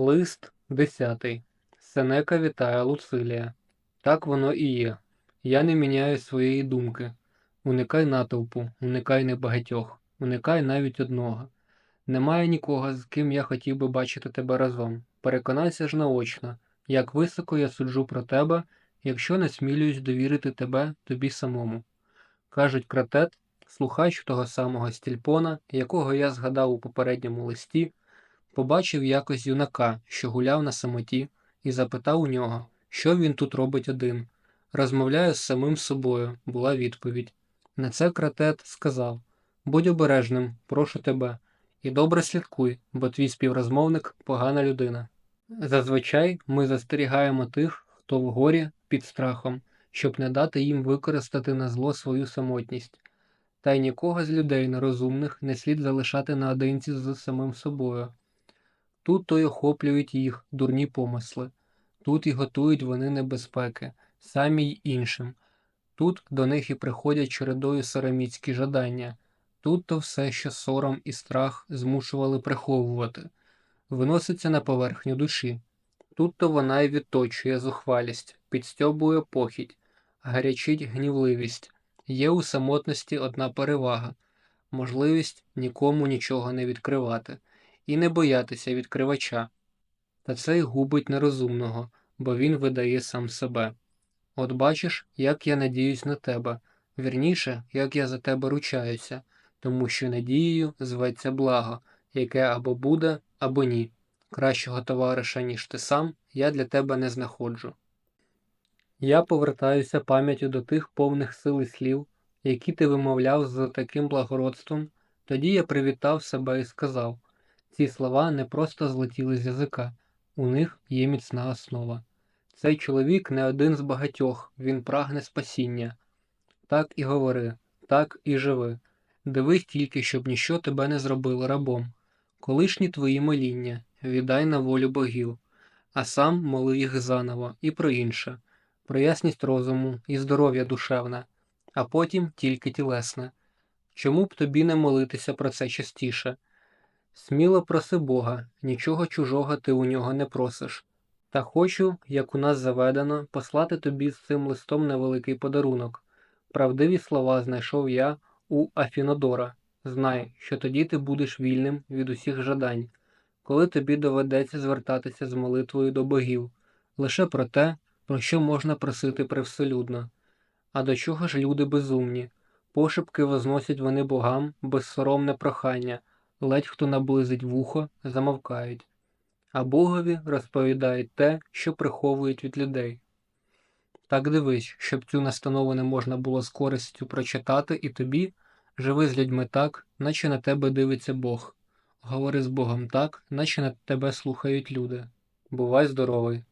Лист 10. Сенека вітає Луцилія. Так воно і є. Я не міняю своєї думки. Уникай натовпу, уникай небагатьох, уникай навіть одного. Немає нікого, з ким я хотів би бачити тебе разом. Переконайся ж наочно, як високо я суджу про тебе, якщо не смілююсь довірити тебе тобі самому. Кажуть кратет, слухач того самого стільпона, якого я згадав у попередньому листі, побачив якось юнака, що гуляв на самоті, і запитав у нього, що він тут робить один. Розмовляю з самим собою, була відповідь. На це кратет сказав: Будь обережним, прошу тебе, і добре слідкуй, бо твій співрозмовник погана людина. Зазвичай ми застерігаємо тих, хто в горі під страхом, щоб не дати їм використати на зло свою самотність. Та й нікого з людей нерозумних не слід залишати наодинці з самим собою. Тут то й охоплюють їх дурні помисли, тут і готують вони небезпеки, самі й іншим. Тут до них і приходять чередою сороміцькі жадання, тут то все, що сором і страх змушували приховувати, виноситься на поверхню душі. Тут то вона й відточує зухвалість, підстьобує похідь, гарячить гнівливість. Є у самотності одна перевага можливість нікому нічого не відкривати і не боятися відкривача. Та це й губить нерозумного, бо він видає сам себе. От бачиш, як я надіюсь на тебе, вірніше, як я за тебе ручаюся, тому що надією зветься благо, яке або буде, або ні. Кращого товариша, ніж ти сам, я для тебе не знаходжу. Я повертаюся пам'яттю до тих повних сили слів, які ти вимовляв з таким благородством, тоді я привітав себе і сказав ці слова не просто злетіли з язика, у них є міцна основа. Цей чоловік не один з багатьох, він прагне спасіння. Так і говори, так і живи. Дивись тільки, щоб ніщо тебе не зробило рабом. Колишні твої моління, віддай на волю богів, а сам моли їх заново і про інше, про ясність розуму і здоров'я душевне, а потім тільки тілесне. Чому б тобі не молитися про це частіше? Сміло проси Бога, нічого чужого ти у нього не просиш. Та хочу, як у нас заведено, послати тобі з цим листом невеликий подарунок. Правдиві слова знайшов я у Афінодора. Знай, що тоді ти будеш вільним від усіх жадань, коли тобі доведеться звертатися з молитвою до богів, лише про те, про що можна просити привселюдно. А до чого ж люди безумні? Пошепки возносять вони богам безсоромне прохання, ледь хто наблизить вухо, замовкають, а богові розповідають те, що приховують від людей. Так дивись, щоб цю настанову не можна було з користю прочитати, і тобі живи з людьми так, наче на тебе дивиться Бог. Говори з Богом так, наче на тебе слухають люди. Бувай здоровий!